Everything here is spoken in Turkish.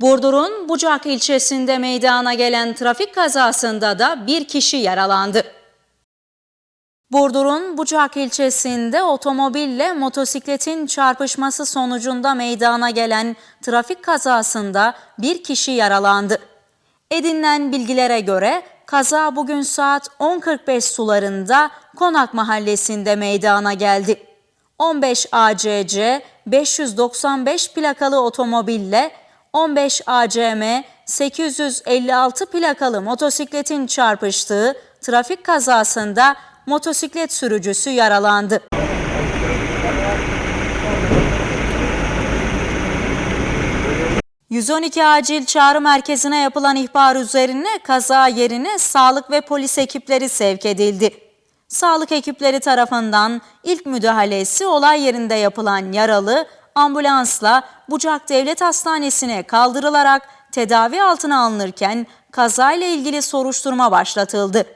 Burdur'un Bucak ilçesinde meydana gelen trafik kazasında da bir kişi yaralandı. Burdur'un Bucak ilçesinde otomobille motosikletin çarpışması sonucunda meydana gelen trafik kazasında bir kişi yaralandı. Edinilen bilgilere göre kaza bugün saat 10.45 sularında Konak mahallesinde meydana geldi. 15 ACC 595 plakalı otomobille 15 ACM 856 plakalı motosikletin çarpıştığı trafik kazasında motosiklet sürücüsü yaralandı. ...112 acil çağrı merkezine yapılan ihbar üzerine kaza yerine sağlık ve polis ekipleri sevk edildi. Sağlık ekipleri tarafından ilk müdahalesi olay yerinde yapılan yaralı ambulansla Bucak Devlet Hastanesi'ne kaldırılarak tedavi altına alınırken kazayla ilgili soruşturma başlatıldı.